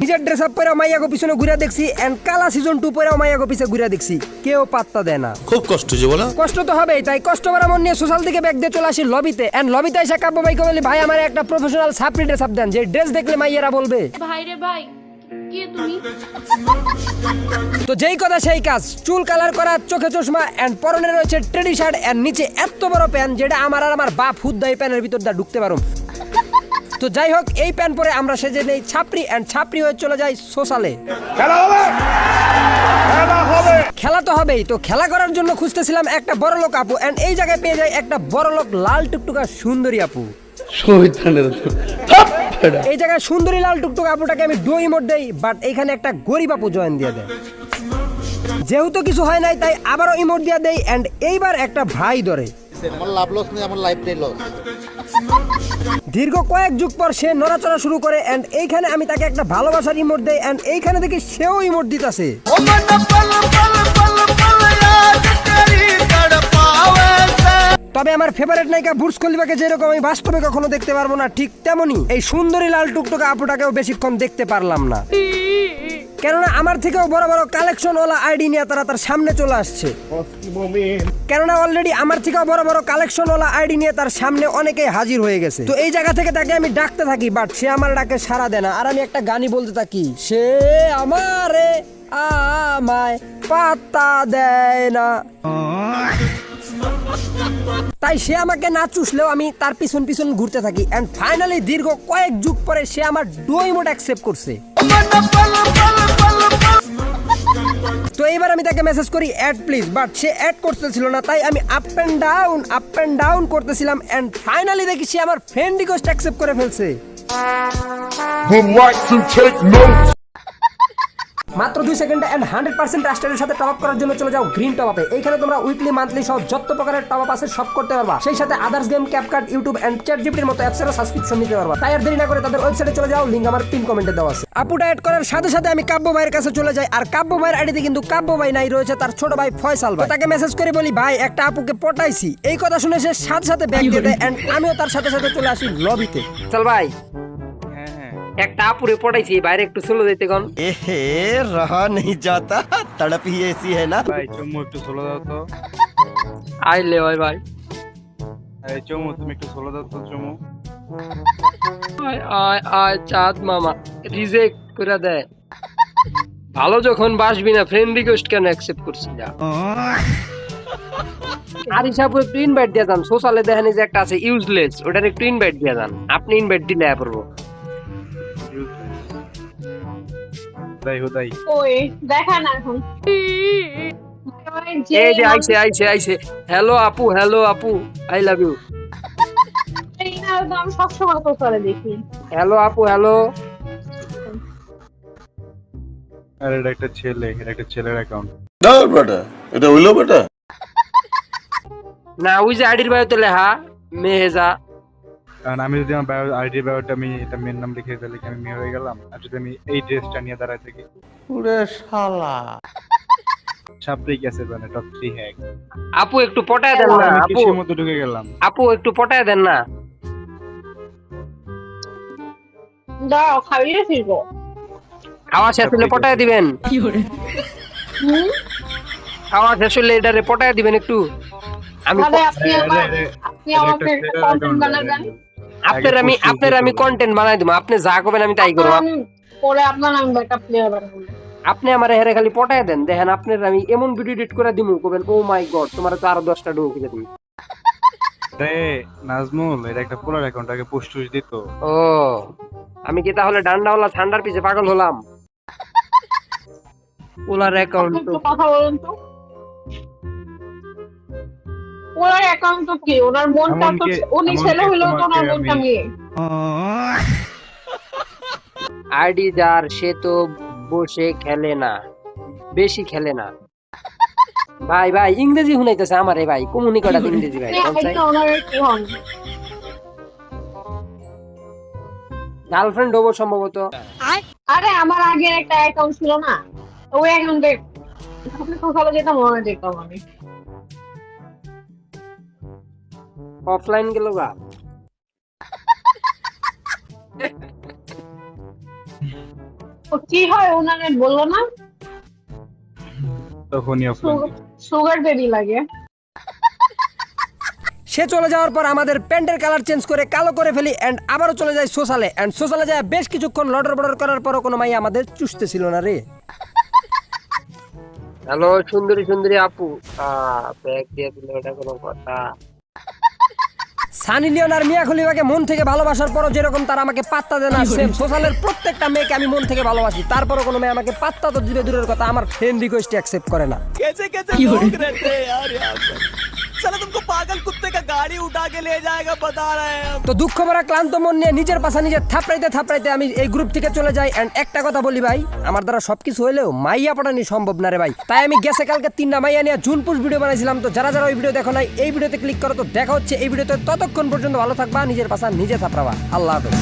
নিজের dress up পরেও মাইয়াকে পিছনে ঘুরে দেখছি এন্ড কালা সিজন টু পরেও মাইয়াকে পিছে ঘুরে দেখছি। কেউ পাত্তা দেয় না। খুব কষ্ট যে বলো। কষ্ট তো হবেই তাই কষ্ট করা মন নিয়ে সোশ্যাল দিকে ব্যাগ দিয়ে চলে আসি লবিতে এন্ড লবিতে এসে কাব্য ভাইকে বলি ভাই আমার একটা প্রফেশনাল সাপড়ি ড্রেস আপ দেন যে ড্রেস দেখলে মাইয়েরা বলবে। ভাই রে ভাই তো যেই কথা সেই কাজ চুল কালার করা চোখে চশমা এন্ড পরনে রয়েছে ট্রেডি শার্ট এন্ড নিচে এত বড় প্যান্ট যেটা আমার আর আমার বাপ হুদ্দা এই প্যানের ভিতর দা ঢুকতে পারুম। তো যাই হোক এই প্যান্ট পরে আমরা সেজে নেই ছাপড়ি এন্ড ছাপড়ি হয়ে চলে যাই সোশ্যালে। খেলা হবে! খেলা তো হবেই তো খেলা করার জন্য খুঁজতেছিলাম একটা বড় লোক আপু এন্ড এই জায়গায় পেয়ে যাই একটা বড় লোক লাল টুকটুকা সুন্দরী আপু। এই জায়গায় সুন্দরী লাল টুকটুক আপুটাকে আমি ডুই মোড দেই বাট এইখানে একটা গরিব আপু জয়েন দিয়ে দেয়। যেহেতু কিছু হয় নাই তাই আবারও ইমোট দিয়ে দেই এন্ড এইবার একটা ভাই ধরে। আমার লাভ লস নেই আমার লাইফটাই লস দীর্ঘ কয়েক যুগ পর সে নড়াচড়া শুরু করে এন্ড এইখানে আমি তাকে একটা ভালোবাসার ইমোট দেই এন্ড এইখানে দেখি সেও ইমোট দিতেছে। তবে আমার ফেভারিট নায়িকা বুর্জ খলিফাকে যেরকম আমি বাস্তবে কখনো দেখতে পারব না, ঠিক তেমনি এই সুন্দরী লাল টুকটুকা আপুটাকেও বেশিক্ষণ দেখতে পারলাম না। কেননা আমার থেকেও বড় বড় কালেকশন ওলা আইডি নিয়ে তারা তার সামনে চলে আসছে। কেননা অলরেডি আমার থেকেও বড় বড় কালেকশন ওলা আইডি নিয়ে তার সামনে অনেকেই হাজির হয়ে গেছে। তো এই জায়গা থেকে তাকে আমি ডাকতে থাকি বাট সে আমার ডাকে সাড়া দেয় না। আর আমি একটা গানই বলতে থাকি, সে আমারে আমায় পাত্তা দেয় না। তাই সে আমাকে না চুষলেও আমি তার পিছন পিছন ঘুরতে থাকি। এন্ড ফাইনালি দীর্ঘ কয়েক যুগ পরে সে আমার ডোই মোড অ্যাকসেপ্ট করছে। তো এইবার আমি তাকে মেসেজ করি অ্যাড প্লিজ বাট সে অ্যাড করতেছিল না, তাই আমি up and down up and down করতেছিলাম। এন্ড ফাইনালি দেখি সে আমার ফ্রেন্ড রিকোয়েস্ট অ্যাকসেপ্ট করে ফেলছে। Would like to take notes. মাত্র দুই সেকেন্ডে অ্যান্ড হান্ড্রেড পার্সেন্ট রাস্টারের সাথে টপ আপ করার জন্য চলে যাও গ্রিন টপ আপে এইখানে তোমরা উইকলি মান্থলি সহ যত প্রকারের টপ আপ আছে সব করতে পারবা। সেই সাথে others game CapCut YouTube and chat জিপিটির মতো অ্যাপসেরও সাবস্ক্রিপশন নিতে পারবা। তাই আর দেরি না করে তাদের ওয়েবসাইটে চলে যাও লিঙ্ক আমার পিন কমেন্টে দেওয়া আছে। আপুটা অ্যাড করার সাথে সাথে আমি কাব্য ভাইয়ের কাছে চলে যাই। আর কাব্য ভাইয়ের আইডিতে কিন্তু কাব্য ভাই নাই, রয়েছে তার ছোট ভাই ফয়সাল ভাই। তাকে মেসেজ করে বলি, ভাই, একটা আপুকে পটাইছি। এই কথা শুনে সে সাথে সাথে ব্যাগ দিয়ে দেয় এন্ড আমিও তার সাথে সাথে চলে আসি লবিতে চল ভাই। একটা আপুরে পড়াইছি বাইরে একটু চলো যাইতে কোন। এহে রহা নেই যাতা তড়প এসি হ্যায় না। ভাই চুমু একটু চলো দাও তো। আই লে ভাই ভাই। এই চুমু তুমি একটু চলো দাও তো চুমু আই আই আই চাঁদ মামা রিজেক্ট করে দে। ভালো যখন বাসবি না ফ্রেন্ড রিকোয়েস্ট কেন অ্যাকসেপ্ট করছিস না আর হিসাবে একটু ইনভাইট দিয়ে যান। সোশ্যালে দেখেন যে একটা আছে ইউজলেস ওটার একটু ইনভাইট দিয়ে যান। আপনি ইনভাইট দিলে পড়ব। হুদাই হুদাই ওই দেখা না এখন। ওই যে এই যে আইছে আইছে আইছে। হ্যালো আপু হ্যালো আপু আই লাভ ইউ এই না তো আমি সবসময় তো করে দেখি। হ্যালো আপু হ্যালো আর এটা একটা ছেলে এটা একটা ছেলের অ্যাকাউন্ট না বেটা এটা হইল বেটা না ওই যে আইডির বায়োতে লেখা মেহেজা। কারণ আমি যদি আমার বায়ো আইডি বায়োটা আমি এটা মেন নাম লিখে দিলে কি আমি মেয়ে হয়ে গেলাম? আর যদি আমি এই ড্রেসটা নিয়ে দাঁড়ায় থাকি? পুরে শালা। সাপড়ি গেছে মানে টপ থ্রি হ্যাক আপু একটু পটায় দেন না আপু। কৃষির মধ্যে ঢুকে গেলাম। আপু একটু পটায় দেন না। দাও রে ফিরবো। খাওয়া শেষ হলে পটায় দিবেন। কি হুম? খাওয়া শেষ হলে এটারে পটায় দিবেন একটু। আমি আপনি আমার আপনি আমাকে কন্টেন্ট বানাবেন। আপনার আমি আপনার আমি কন্টেন্ট বানাই দিব আপনি যা করবেন আমি তাই করব। আমি পরে আপনার আমি ব্যাকআপ প্লেয়ার বানাবো আপনি আমার হেরে খালি পটায় দেন দেখেন আপনার আমি এমন ভিডিও এডিট করে দিমু কবেন ও মাই গড তোমার তো আরও দশটা ডো কিনে দিই রে নাজমুল এটা একটা পোলার অ্যাকাউন্ট আগে পোস্ট টুস দিত। ও আমি কি তাহলে ডান্ডাওয়ালা ঠান্ডার পিছে পাগল হলাম? ওলার অ্যাকাউন্ট কথা বলুন তো। ওনার অ্যাকাউন্ট তো কি? ওনার মনটা তো উনি ছেলে হইলেও তো ওনার মনটা মেয়ে আইডি যার সে তো বসে খেলে না। বেশি খেলে না। ভাই ভাই ইংরেজি শুনাইতেছে আমারে ভাই। কমুনিকেটা ইংরেজি ভাই গার্লফ্রেন্ড হব সম্ভবত। আরে আমার আগের একটা অ্যাকাউন্ট ছিল না। ওই অ্যাকাউন্টে সকালে যেতাম মনে যেতাম আমি। অফলাইন গেল ও কি হয় ওনারে বলল না? তখনই অফলাইন সুগার বেবি লাগে। সে চলে যাওয়ার পর আমাদের প্যান্টের কালার চেঞ্জ করে কালো করে ফেলি এন্ড আবারও চলে যায় সোশ্যালে। এন্ড সোশ্যালে যায় বেশ কিছুক্ষণ লডর বডর করার পরও কোনো মাই আমাদের চুষতে ছিল না রে। হ্যালো সুন্দরী সুন্দরী আপু। ব্যাগ দিয়ে দিলে ওটা কোনো কথা। সানি লিওন আর মিয়া খলিফাকে মন থেকে ভালোবাসার পরও যেরকম তারা আমাকে পাত্তা দেয় না সেম সোশ্যালের প্রত্যেকটা মেয়েকে আমি মন থেকে ভালোবাসি তারপরও কোনো মেয়ে আমাকে পাত্তা তো দিবে দূরের কথা আমার ফ্রেন্ড রিকোয়েস্ট অ্যাকসেপ্ট করে না कैसे कैसे लोग रहते हैं यार यहाँ पर साला तुमको पागल कुत्ते গাড়ি উঠা কে নিয়ে যায়গা রহে তো দুঃখ ভরা ক্লান্ত মন নিয়ে নিজের পাশা নিজে থাপড়াইতে থাপড়াইতে আমি এই গ্রুপ থেকে চলে যাই। অ্যান্ড একটা কথা বলি ভাই আমার দ্বারা সবকিছু হইলেও মাইয়া পটানি সম্ভব না রে ভাই। তাই আমি গেছে কালকে তিনটা মাইয়া নিয়ে জুনপুষ ভিডিও বানাইছিলাম। তো যারা যারা ওই ভিডিও দেখো নাই এই ভিডিওতে ক্লিক করো তো দেখা হচ্ছে এই ভিডিওতে ততক্ষণ পর্যন্ত ভালো থাকবা নিজের পাশা নিজে থাপড়াবা। আল্লাহ হাফেজ।